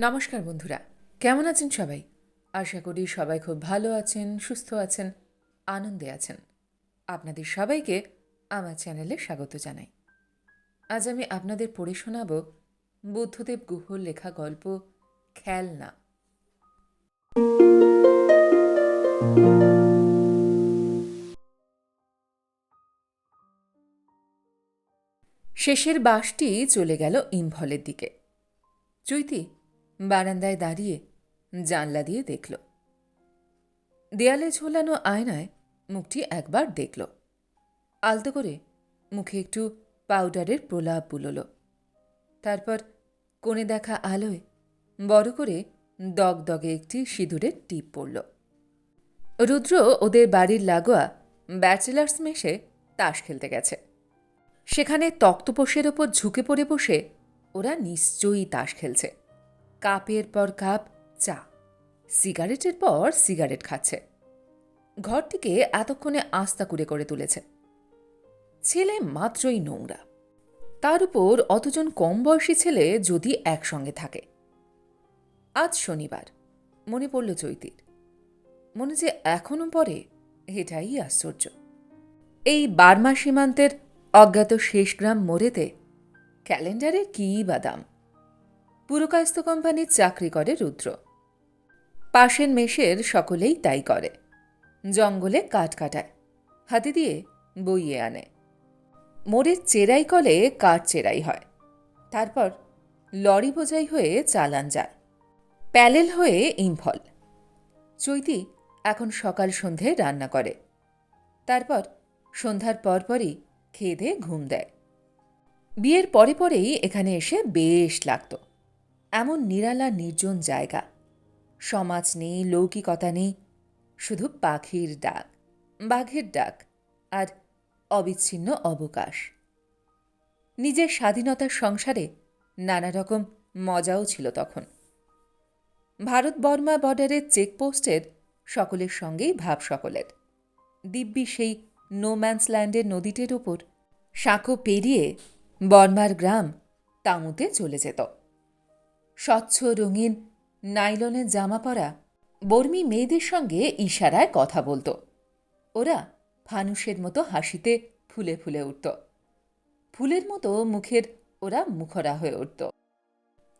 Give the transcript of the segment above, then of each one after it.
নমস্কার বন্ধুরা, কেমন আছেন সবাই? আশা করি সবাই খুব ভালো আছেন, সুস্থ আছেন, আনন্দে আছেন। আপনাদের সবাইকে আমার চ্যানেলে স্বাগত জানাই। আজ আমি আপনাদের পড়ে শোনাব বুদ্ধদেব গুহর লেখা গল্প খেলনা। শেষের বাসটি চলে গেল ইম্ফলের দিকে। চৈতি বারান্দায় দাঁড়িয়ে জানলা দিয়ে দেখল। দেয়ালে ঝোলানো আয়নায় মুখটি একবার দেখল। আলতো করে মুখে একটু পাউডারের প্রলাপ বুলল। তারপর কোণে দেখা আলোয় বড় করে দগদগে একটি সিঁদুরের টিপ পড়ল। রুদ্র ওদের বাড়ির লাগোয়া ব্যাচেলার্স মেশে তাস খেলতে গেছে। সেখানে তক্তপোষের ওপর ঝুঁকে পড়ে বসে ওরা নিশ্চয়ই তাস খেলছে। কাপের পর কাপ, চা। সিগারেটের পর সিগারেট খাচ্ছে। ঘরটিকে এতক্ষণে আস্তা কুড়ে করে তুলেছে। ছেলে মাত্রই নোংরা। তার উপর অতজন কম বয়সী ছেলে যদি একসঙ্গে থাকে। আজ শনিবার, মনে পড়ল চৈতির। মনে যে এখনও পরে এটাই আশ্চর্য। এই বার্মা সীমান্তের অজ্ঞাত শেষগ্রাম মোড়েতে ক্যালেন্ডারের কী বাদাম পুরকায়স্ত কোম্পানির চাকরি করে রুদ্র। পাশের মেষের সকলেই তাই করে। জঙ্গলে কাঠ কাটায়, হাতে দিয়ে বইয়ে আনে। মোড়ের চেরাই কলে কাঠ চেরাই হয়। তারপর লরি বোঝাই হয়ে চালান যায়। প্যালেল হয়ে ইম্ফল। চৈতি এখন সকাল সন্ধে রান্না করে। তারপর সন্ধ্যার পরপরই খেয়ে দিয়ে ঘুম দেয়। বিয়ের পরে পরেই এখানে এসে বেশ লাগতো। এমন নিরালা নির্জন জায়গা। সমাজ নেই, লৌকিকতা নেই, শুধু পাখির ডাক, বাঘের ডাক আর অবিচ্ছিন্ন অবকাশ। নিজের স্বাধীনতার সংসারে নানা রকম মজাও ছিল তখন। ভারত বর্মা বর্ডারের চেকপোস্টের সকলের সঙ্গেই ভাব সকলের। দিব্যি সেই নোম্যান্স ল্যান্ডের নদীটির ওপর সাঁকো পেরিয়ে বর্মার গ্রাম তামুতে চলে যেত। স্বচ্ছ রঙিন নাইলনের জামা পরা বর্মী মেয়েদের সঙ্গে ইশারায় কথা বলতো। ওরা ফানুষের মতো হাসিতে ফুলে ফুলে উঠত। ফুলের মতো মুখের ওরা মুখরা হয়ে উঠত।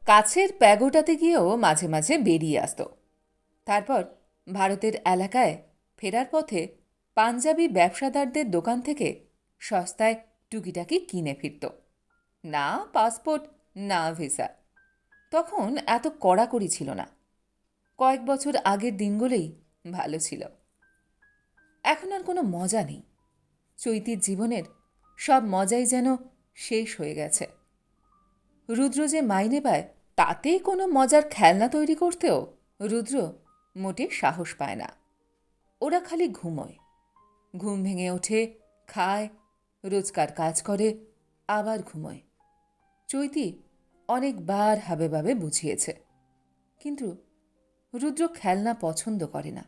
কাছের প্যাগোটাতে গিয়েও মাঝে মাঝে বেরিয়ে আসত। তারপর ভারতের এলাকায় ফেরার পথে পাঞ্জাবি ব্যবসাদারদের দোকান থেকে সস্তায় টুকিটাকি কিনে ফিরত। না পাসপোর্ট, না ভিসা। তখন এত কড়াকড়ি ছিল না। কয়েক বছর আগের দিনগুলোই ভালো ছিল। এখন আর কোনো মজা নেই। চৈতির জীবনের সব মজাই যেন শেষ হয়ে গেছে। রুদ্র যে মাইনে পায়, তাতেই কোনো মজার খেলনা তৈরি করতেও রুদ্র মোটে সাহস পায় না। ওরা খালি ঘুমোয়। ঘুম ভেঙে ওঠে, খায়, রোজকার কাজ করে, আবার ঘুমোয়। চৈতি অনেকবার হাবে ভাবে বুঝিয়েছে। কিন্তু রুদ্র খেলনা পছন্দ করে না।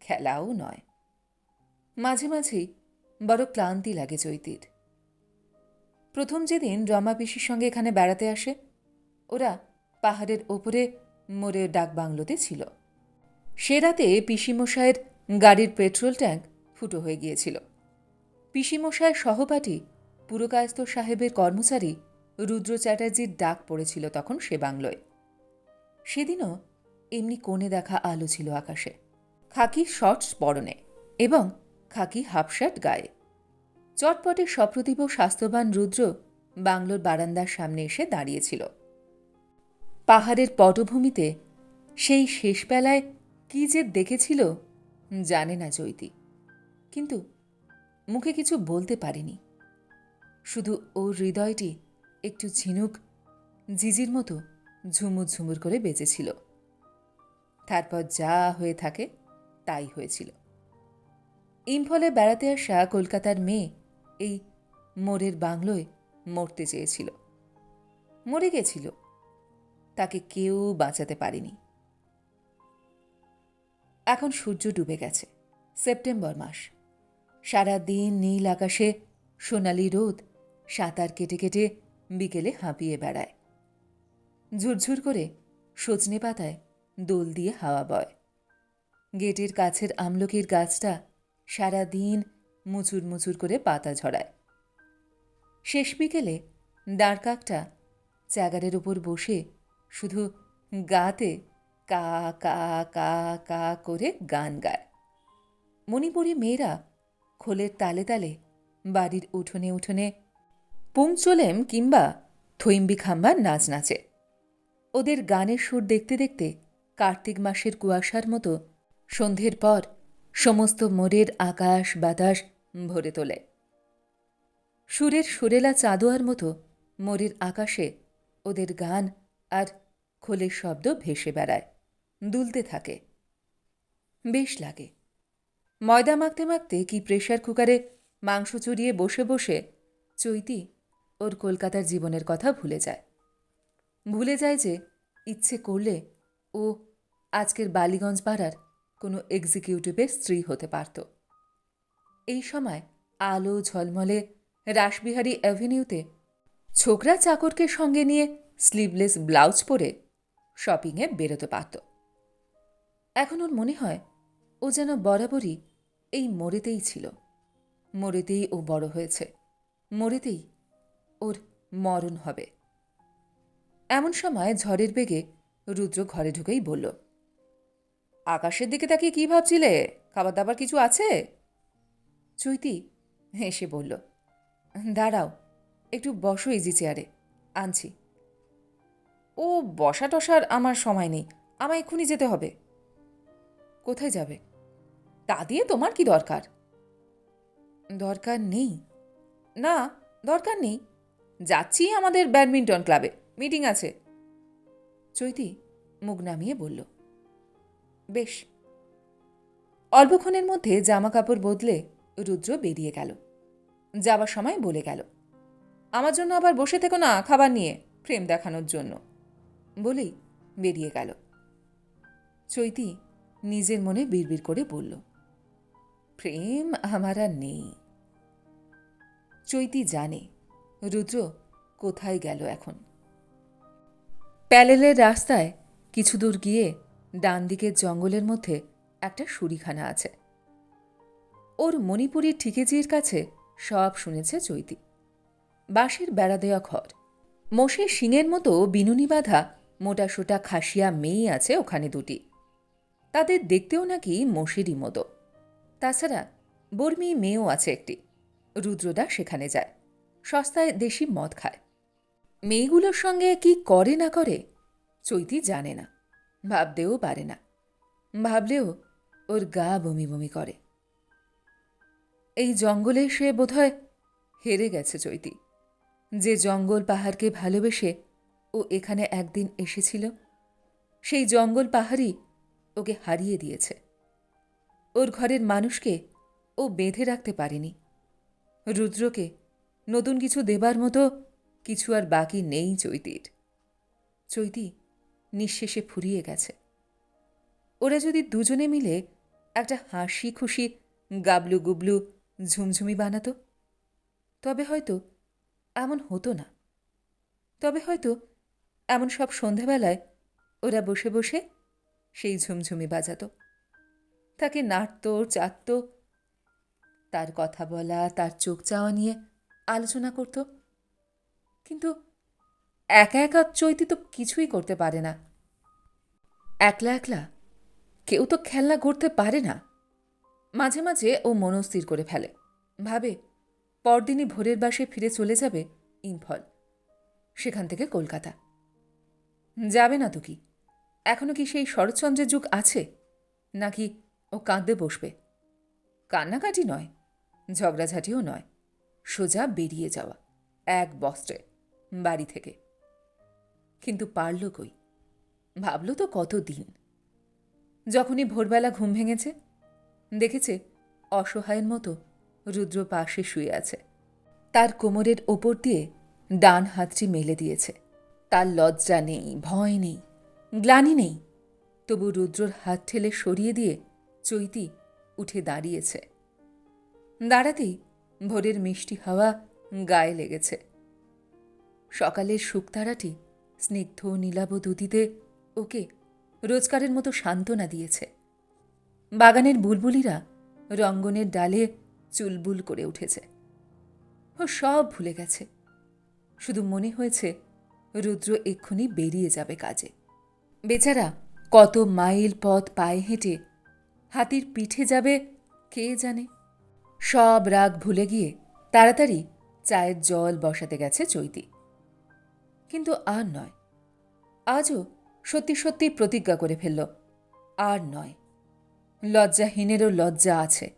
খেলাও নয়। মাঝে মাঝেই বড় ক্লান্তি লাগে চৈতির। প্রথম যেদিন রমা পিসির সঙ্গে এখানে বেড়াতে আসে, ওরা পাহাড়ের ওপরে মোড়ের ডাকবাংলোতে ছিল। সে রাতে পিসিমশায়ের গাড়ির পেট্রোল ট্যাঙ্ক ফুটো হয়ে গিয়েছিল। পিসিমশায়ের সহপাঠী পুরকায়স্ত সাহেবের কর্মচারী রুদ্র চ্যাটার্জির ডাক পড়েছিল তখন সে বাংলোয়। সেদিনও এমনি কোণে দেখা আলো ছিল আকাশে। খাকি শর্টস পরনে এবং খাকি হাফশার্ট গায়ে। চটপটে সপ্রতিভ স্বাস্থ্যবান রুদ্র বাংলোর বারান্দার সামনে এসে দাঁড়িয়েছিল। পাহাড়ের পটভূমিতে সেই শেষবেলায় কি যে দেখেছিল জানে না চৈতি। কিন্তু মুখে কিছু বলতে পারেনি। শুধু ওর হৃদয়টি একটু ঝিনুক জিজির মতো ঝুমুর ঝুমুর করে বেঁচেছিল তারপর যা হয়ে থাকে তাই হয়েছিল। ইম্ফলে বেড়াতে আসা কলকাতার মেয়ে এই মোড়ের বাংলোয় মরতে চেয়েছিল। মরে গেছিল। তাকে কেউ বাঁচাতে পারেনি। এখন সূর্য ডুবে গেছে, সেপ্টেম্বর মাস। সারা দিন নীল আকাশে সোনালি রোদ সাঁতার কেটে কেটে বিকেলে হাঁপিয়ে বেড়ায়। ঝুরঝুর করে সজনে পাতায় দোল দিয়ে হাওয়া বয়। গেটের কাছের আমলকির গাছটা সারা দিন মুচুর মুচুর করে পাতা ঝরায়। শেষ বিকেলে দাঁড়কাকটা চ্যাগারের উপর বসে শুধু গাতে কা কা কা কা করে গান গায়। মণিপুরি মেয়েরা খোলের তালে তালে বাড়ির উঠোনে উঠোনে পুংচোলেম কিংবা থৈম্বি খাম্বার নাচ নাচে। ওদের গানের সুর দেখতে দেখতে কার্তিক মাসের কুয়াশার মতো সন্ধ্যের পর সমস্ত মোড়ের আকাশ বাতাস ভরে তোলে। সুরের সুরেলা চাঁদোয়ার মতো মোরের আকাশে ওদের গান আর খোলের শব্দ ভেসে বেড়ায়, দুলতে থাকে। বেশ লাগে। ময়দা মাখতে মাখতে কি প্রেশার কুকারে মাংস চড়িয়ে বসে বসে চৈতি ওর কলকাতার জীবনের কথা ভুলে যায়। ভুলে যায় যে ইচ্ছে করলে ও আজকের বালিগঞ্জ পাড়ার কোনো এক্সিকিউটিভের স্ত্রী হতে পারত। এই সময় আলো ঝলমলে রাসবিহারী অ্যাভিনিউতে ছোকরা চাকরকে সঙ্গে নিয়ে স্লিভলেস ব্লাউজ পরে শপিংয়ে বেরোতে পারত। এখন ওর মনে হয় ও যেন বরাবরই এই মরেতেই ছিল। মরেতেই ও বড় হয়েছে। মোড়েতেই ওর মরণ হবে। এমন সময় ঝড়ের বেগে রুদ্র ঘরে ঢুকেই বলল, আকাশের দিকে তাকিয়ে কী ভাবছিলে? খাবার দাবার কিছু আছে? চৈতি হেসে বলল, দাঁড়াও, একটু বসো ইজি চেয়ারে, আনছি। ও বসা টসার আমার সময় নেই, আমায় এক্ষুনি যেতে হবে। কোথায় যাবে? তা দিয়ে তোমার কি দরকার? দরকার নেই। না, দরকার নেই। যাচ্ছি আমাদের ব্যাডমিন্টন ক্লাবে। মিটিং আছে। চৈতি মুখ নামিয়ে বলল, বেশ। অল্পক্ষণের মধ্যে জামা কাপড় বদলে রুদ্র বেরিয়ে গেল। যাবার সময় বলে গেল, আমার জন্য আবার বসে থেকো না খাবার নিয়ে প্রেম দেখানোর জন্য। বলেই বেরিয়ে গেল। চৈতি নিজের মনে বিড়বিড় করে বলল, প্রেম আমার নেই। চৈতি জানে রুদ্র কোথায় গেল এখন? প্যালেলের রাস্তায় কিছু দূর গিয়ে ডান দিকের জঙ্গলের মধ্যে একটা সুরিখানা আছে। ওর মণিপুরীর ঠিকেজির কাছে সব শুনেছে চৈতি। বাঁশের বেড়া দেওয়া ঘর। মোষের শিঙের মতো বিনুনি বাঁধা মোটাসোটা খাসিয়া মেয়ে আছে ওখানে দুটি। তাদের দেখতেও নাকি মোষেরই মতো। তাছাড়া বর্মি মেয়েও আছে একটি। রুদ্রদা সেখানে যায়। সস্তায় দেশি মদ খায়। মেয়েগুলোর সঙ্গে কি করে না করে? চৈতি জানে না, ভাবতেও পারে না। ভাবলেও ওর গা বমি বমি করে। এই জঙ্গলে সে বোধহয় হেরে গেছে চৈতি। যে জঙ্গল পাহাড়কে ভালোবেসে ও এখানে একদিন এসেছিল, সেই জঙ্গল পাহাড়ই ওকে হারিয়ে দিয়েছে। ওর ঘরের মানুষকে ও বেঁধে রাখতে পারেনি। রুদ্রকে নতুন কিছু দেবার মতো কিছু আর বাকি নেই চৈতির। চৈতি নিঃশেষে ফুরিয়ে গেছে। ওরা যদি দুজনে মিলে একটা হাসি খুশি গাবলু গুবলু ঝুমঝুমি বানাতো, তবে হয়তো এমন হতো না। তবে হয়তো এমন সব সন্ধেবেলায় ওরা বসে বসে সেই ঝুমঝুমি বাজাতো। তাকে নাড়ত চাটত তার কথা বলা, তার চোখ চাওয়া নিয়ে আলোচনা করত। কিন্তু একা একা চৈতি তো কিছুই করতে পারে না। একলা একলা কেউ তো খেলনা করতে পারে না। মাঝে মাঝে ও মনস্থির করে ফেলে। ভাবে পরদিনই ভোরের বাসে ফিরে চলে যাবে ইম্ফল। সেখান থেকে কলকাতা। যাবে না তো কি? এখনও কি সেই শরৎচন্দ্রের যুগ আছে? নাকি ও কাঁদতে বসবে? কান্নাকাটি নয়, ঝগড়াঝাটিও নয়। সোজা বেরিয়ে যাওয়া, এক বস্ত্রে, বাড়ি থেকে। কিন্তু পারল কই? ভাবল তো কত দিন। যখনই ভোরবেলা ঘুম ভেঙেছে, দেখেছে অসহায়ের মতো রুদ্র পাশে শুয়ে আছে। তার কোমরের ওপর দিয়ে ডান হাতটি মেলে দিয়েছে। তার লজ্জা নেই, ভয় নেই, গ্লানি নেই। তবু রুদ্রর হাত ঠেলে সরিয়ে দিয়ে চৈতি উঠে দাঁড়িয়েছে। দাঁড়াতেই ভোরের মিষ্টি হাওয়া গায়ে লেগেছে। সকালের শুকতারাটি স্নিগ্ধ নীলাভ দুদিতে ওকে রোজগারের মতো সান্ত্বনা দিয়েছে। বাগানের বুলবুলিরা রঙ্গনের ডালে চুলবুল করে উঠেছে। ও সব ভুলে গেছে। শুধু মনে হয়েছে রুদ্র এক্ষুনি বেরিয়ে যাবে কাজে। বেচারা কত মাইল পথ পায়ে হেঁটে হাতির পিঠে যাবে কে জানে? সব রাগ ভুলে গিয়ে তাড়াতাড়ি চায়ের জল বসাতে গেছে চৈতি। কিন্তু আর নয়। আজও সত্যি সত্যি প্রতিজ্ঞা করে ফেলল, আর নয়। লজ্জাহীনেরও লজ্জা আছে,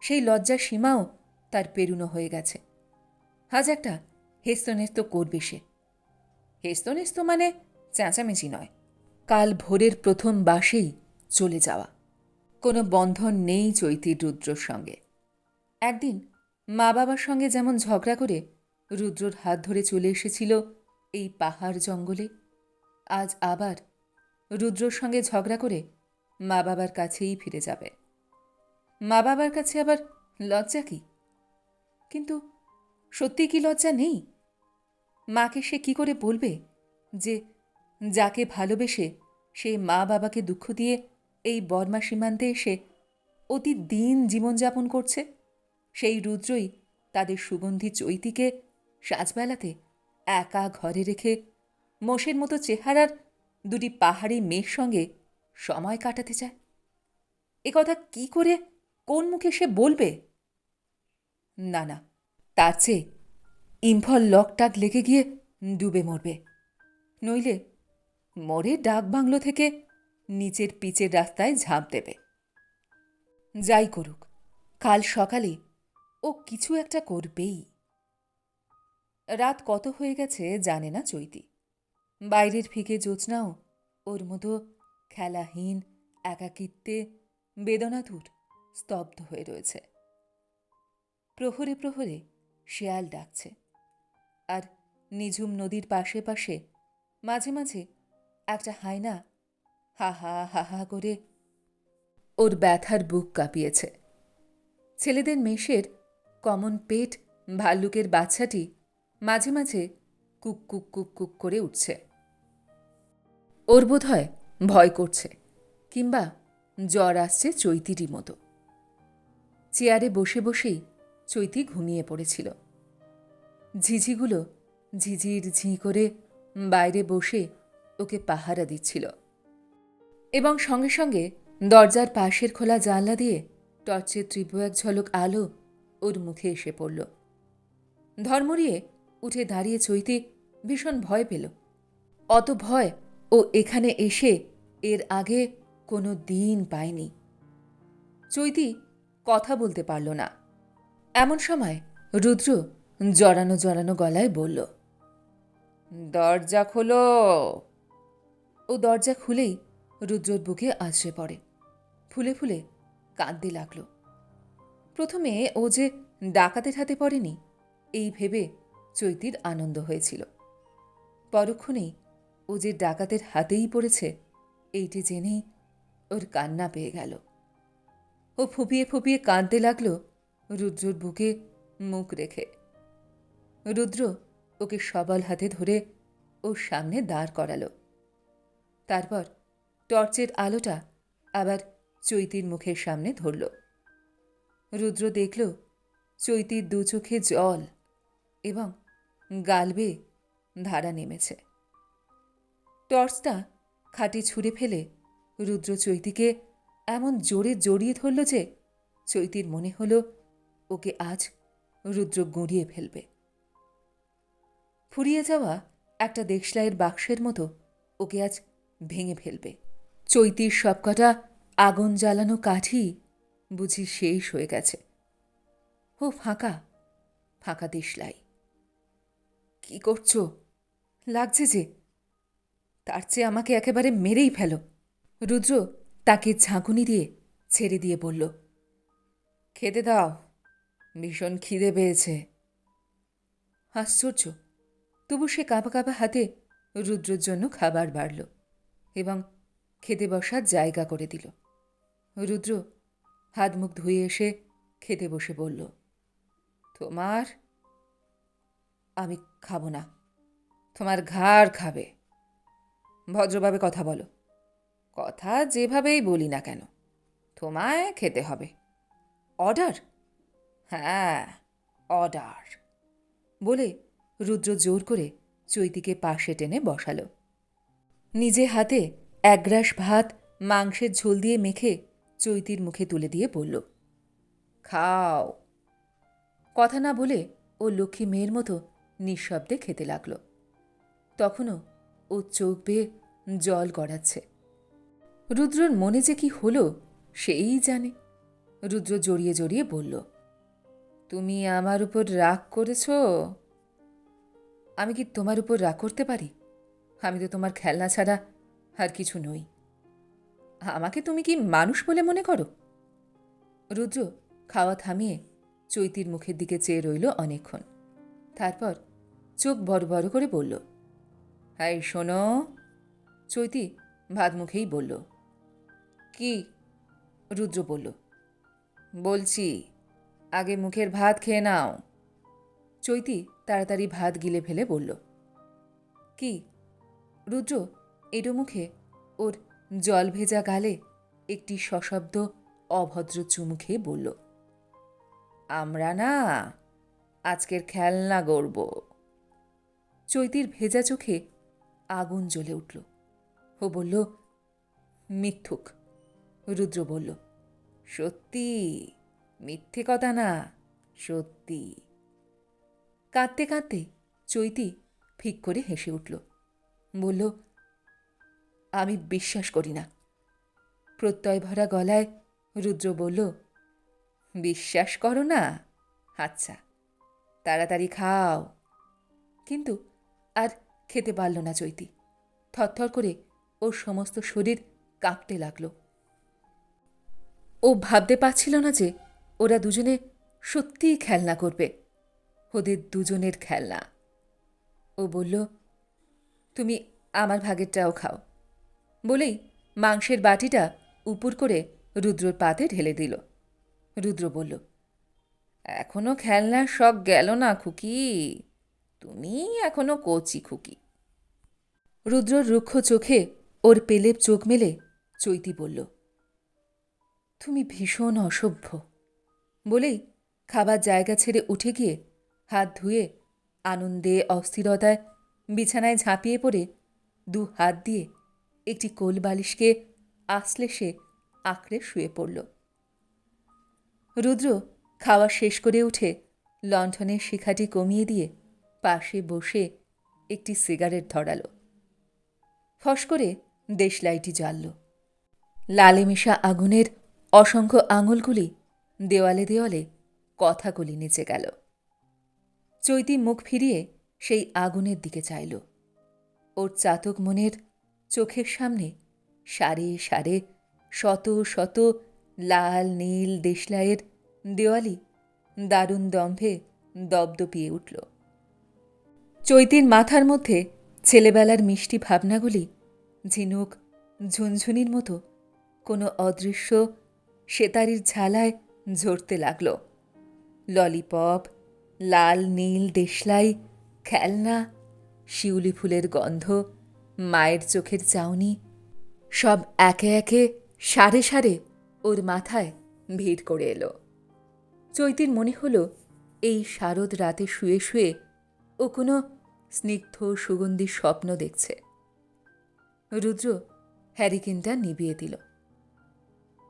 সেই লজ্জার সীমাও তার পেরুনো হয়ে গেছে। আজ একটা হেস্তনেস্ত করবে সে। হেস্তনেস্ত মানে চেঁচামেচি নয়, কাল ভোরের প্রথম বাসেই চলে যাওয়া। কোনো বন্ধন নেই চৈতির রুদ্রর সঙ্গে। একদিন মা বাবার সঙ্গে যেমন ঝগড়া করে রুদ্রর হাত ধরে চলে এসেছিল এই পাহাড় জঙ্গলে, আজ আবার রুদ্রর সঙ্গে ঝগড়া করে মা বাবার কাছেই ফিরে যাবে। মা বাবার কাছে আবার লজ্জা কি? কিন্তু সত্যি কি লজ্জা নেই? মাকে সে কি করে বলবে যে যাকে ভালোবেসে সে মা বাবাকে দুঃখ দিয়ে এই বর্মা সীমান্তে এসে অতি দিন জীবনযাপন করছে? সেই রুদ্রই তাদের সুগন্ধি চৈতিকে সাজবেলাতে একা ঘরে রেখে মোষের মতো চেহারার দুটি পাহাড়ি মেয়ের সঙ্গে সময় কাটাতে চায়। এ কথা কি করে, কোন মুখে সে বলবে? না না, তার চেয়ে ইম্ফল লকটাক লেগে গিয়ে ডুবে মরবে। নইলে মরে ডাক বাংলো থেকে নিচের পিচের রাস্তায় ঝাঁপ দেবে। যাই করুক, কাল সকালে ও কিছু একটা করবেই। রাত কত হয়ে গেছে জানে না চৈতি। বাইরের ফিকে জ্যোৎস্নাও ওর মতো খেলাহীন, একাকিত্বে বেদনাধুর স্তব্ধ হয়ে রয়েছে। প্রহরে প্রহরে শেয়াল ডাকছে। আর নিঝুম নদীর পাশে পাশে মাঝে মাঝে একটা হায়না হা হা হা হা করে ওর ব্যথার বুক কাঁপিয়েছে। ছেলেদের মেষের কমন পেট ভাল্লুকের বাচ্চাটি মাঝে মাঝে কুক কুক কুক কুক করে উঠছে। ওর বোধ হয় ভয় করছে কিংবা জ্বর আসছে চৈতিরই মতো। চেয়ারে বসে বসেই চৈতি ঘুমিয়ে পড়েছিল। ঝিঝিগুলো ঝিঝির ঝি করে বাইরে বসে ওকে পাহারা দিচ্ছিল এবং সঙ্গে সঙ্গে দরজার পাশের খোলা জানলা দিয়ে টর্চের তীব্র এক ঝলক আলো ওর মুখে এসে পড়ল। ধর্মরিয়ে উঠে দাঁড়িয়ে চৈতি ভীষণ ভয় পেল। অত ভয় ও এখানে এসে এর আগে কোনো দিন পায়নি। চৈতি কথা বলতে পারল না। এমন সময় রুদ্র জড়ানো জড়ানো গলায় বলল, দরজা খোলো। ও দরজা খুলেই রুদ্রর বুকে আছড়ে পড়ে। ফুলে ফুলে কাঁদতে লাগল। প্রথমে ও যে ডাকাতের হাতে পড়েনি, এই ভেবে চৈতির আনন্দ হয়েছিল। পরক্ষণেই ও যে ডাকাতের হাতেই পড়েছে, এইটি জেনেই ওর কান্না পেয়ে গেল। ও ফুপিয়ে ফুপিয়ে কাঁদতে লাগল রুদ্রর বুকে মুখ রেখে। রুদ্র ওকে সবল হাতে ধরে ওর সামনে দাঁড় করালো। তারপর টর্চের আলোটা আবার চৈতির মুখের সামনে ধরল। রুদ্র দেখল চৈতির দু চোখে জল এবং গালবে ধারা নেমেছে। টর্চটা খাটে ছুঁড়ে ফেলে রুদ্র চৈতিকে এমন জোরে জড়িয়ে ধরল যে চৈতির মনে হলো ওকে আজ রুদ্র গুঁড়িয়ে ফেলবে। ফুরিয়ে যাওয়া একটা দেশলাইয়ের বাক্সের মতো ওকে আজ ভেঙে ফেলবে। চৈতির সবকটা আগুন জ্বালানো কাঠি বুঝি শেষ হয়ে গেছে। ও, ফাঁকা। ফাঁকা দেশলাই। কি করছ? লাগছে যে। তার চেয়ে আমাকে একেবারে মেরেই ফেলো। রুদ্র তাকে ঝাঁকুনি দিয়ে ছেড়ে দিয়ে বলল, খেতে দাও। ভীষণ খিদে পেয়েছে। আশ্চর্য। তবু সে কাঁপা কাঁপা হাতে রুদ্রর জন্য খাবার বাড়ল এবং খেতে বসার জায়গা করে দিল। রুদ্র হাত মুখ ধুয়ে এসে খেতে বসে বলল, তোমার আমি খাব না। তোমার ঘাড় খাবে। ভদ্রভাবে কথা বলো। কথা যেভাবেই বলি না কেন, তোমায় খেতে হবে। অর্ডার? হ্যাঁ অর্ডার। বলে রুদ্র জোর করে চৈতিকে পাশে টেনে বসালো। নিজে হাতে এক গ্রাস ভাত মাংসের ঝোল দিয়ে মেখে চৈতির মুখে তুলে দিয়ে বলল, খাও। কথা না বলে ও লক্ষ্মী মেয়ের মতো নিঃশব্দে খেতে লাগল। তখনও ও চোখ বেয়ে জল গড়াচ্ছে। রুদ্রর মনে যে কি হলো, সেই জানে। রুদ্র জড়িয়ে জড়িয়ে বলল, তুমি আমার উপর রাগ করেছ? আমি কি তোমার উপর রাগ করতে পারি? আমি তো তোমার খেলনা ছাড়া আর কিছু নই। আমাকে তুমি কি মানুষ বলে মনে করো? রুদ্র খাওয়া থামিয়ে চৈতির মুখের দিকে চেয়ে রইল অনেকক্ষণ। তারপর চোখ বড় বড় করে বলল, হাই, শোনো। চৈতি ভাত মুখেই বলল, কি? রুদ্র বলল, বলছি, আগে মুখের ভাত খেয়ে নাও। চৈতি তাড়াতাড়ি ভাত গিলে ফেলে বলল, কি? রুদ্র এডো মুখে ওর জল ভেজা গালে একটি সশব্দ অভদ্র চুমু খেয়ে বলল, আমরা না আজকের খেলনা গড়ব। চৈতির ভেজা চোখে আগুন জ্বলে উঠল। ও বলল, মিথ্যুক। রুদ্র বলল, সত্যি, মিথ্যে কথা না, সত্যি। কাঁদতে কাঁদতে চৈতি ফিক করে হেসে উঠল, বলল আমি বিশ্বাস করি না। প্রত্যয় ভরা গলায় রুদ্র বলল, বিশ্বাস করো না। আচ্ছা তাড়াতাড়ি খাও। কিন্তু আর খেতে পারল না চৈতি। থরথর করে ওর সমস্ত শরীর কাঁপতে লাগল। ও ভাবতে পারছিল না যে ওরা দুজনে সত্যিই খেলনা করবে, ওদের দুজনের খেলনা। ও বলল, তুমি আমার ভাগেরটাও খাও। বলেই মাংসের বাটিটা উপুর করে রুদ্রর পাতে ঢেলে দিল। রুদ্র বলল, এখনও খেলনার শখ গেল না, খুকি। তুমি এখনও কচি খুকি। রুদ্রর রুক্ষ চোখে ওর পেলেব চোখ মেলে চৈতি বলল, তুমি ভীষণ অসভ্য। বলেই খাবার জায়গা ছেড়ে উঠে গিয়ে হাত ধুয়ে আনন্দে অস্থিরতায় বিছানায় ঝাঁপিয়ে পড়ে দু হাত দিয়ে একটি কোল বালিশকে আসলে সে আঁকড়ে শুয়ে পড়ল। রুদ্র খাওয়া শেষ করে উঠে লণ্ঠনের শিখাটি কমিয়ে দিয়ে পাশে বসে একটি সিগারেট ধরালো। ফস করে দেশলাইটি জ্বালল। লালে মেশা আগুনের অসংখ্য আঙুলগুলি দেওয়ালে দেওয়ালে কথাগুলি নিচে গেল। চৈতি মুখ ফিরিয়ে সেই আগুনের দিকে চাইল। ওর চাতক মনের চোখের সামনে। সারে সারে, শত শত লাল, নীল দেশলাইয়ের দেওয়ালি দারুণ দম্ভে দপদপিয়ে উঠল। চৈতির মাথার মধ্যে ছেলেবেলার মিষ্টি ভাবনাগুলি ঝিনুক ঝুনঝুনির মতো কোনো অদৃশ্য সেতারির ঝালায় ঝরতে লাগল। ললিপপ, লাল, নীল দেশলাই, খেলনা, শিউলি ফুলের গন্ধ মায়ের চোখের চাউনি। সব একে একে সারে সারে ওর মাথায় ভিড় করে এলো। চৈতির মনে হলো, এই শারদ রাতে শুয়ে শুয়ে ও কোনো স্নিগ্ধ সুগন্ধি স্বপ্ন দেখছে। রুদ্র হ্যারিকেনটা নিবিয়ে দিল।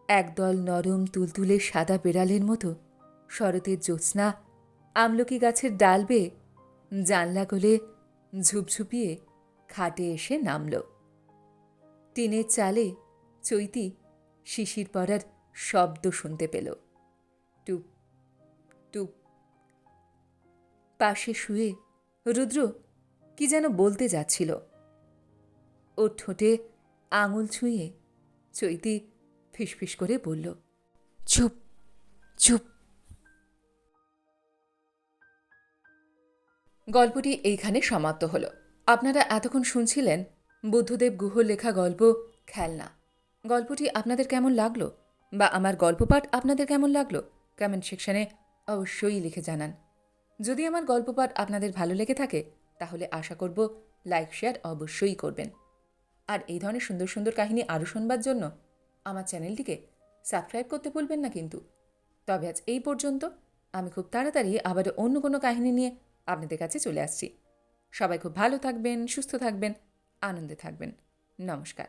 একদল নরম তুলতুলে সাদা বেড়ালের মতো শরতের জ্যোৎস্না আমলকি গাছের ডাল বেয়ে জানলা গলে ঝুপঝুপিয়ে খাটে এসে নামল। টিনের চালে চৈতি শিশির পড়ার শব্দ শুনতে পেল। টুপ টুপ। পাশে শুয়ে রুদ্র কি যেন বলতে যাচ্ছিল। ওর ঠোঁটে আঙুল ছুঁয়ে চৈতি ফিসফিস করে বলল, চুপ চুপ। গল্পটি এইখানে সমাপ্ত হলো। আপনারা এতক্ষণ শুনছিলেন বুদ্ধদেব গুহর লেখা গল্প খেলনা। গল্পটি আপনাদের কেমন লাগল বা আমার গল্পপাঠ আপনাদের কেমন লাগল কমেন্ট সেকশনে অবশ্যই লিখে জানান। যদি আমার গল্পপাঠ আপনাদের ভালো লেগে থাকে, তাহলে আশা করব লাইক শেয়ার অবশ্যই করবেন। আর এই ধরনের সুন্দর সুন্দর কাহিনী আরও শুনবার জন্য আমার চ্যানেলটিকে সাবস্ক্রাইব করতে ভুলবেন না কিন্তু। তবে আজ এই পর্যন্ত, আমি খুব তাড়াতাড়ি আবারও অন্য কোনো কাহিনী নিয়ে আপনাদের কাছে চলে আসছি। সবাই খুব ভালো থাকবেন সুস্থ থাকবেন আনন্দে থাকবেন। নমস্কার।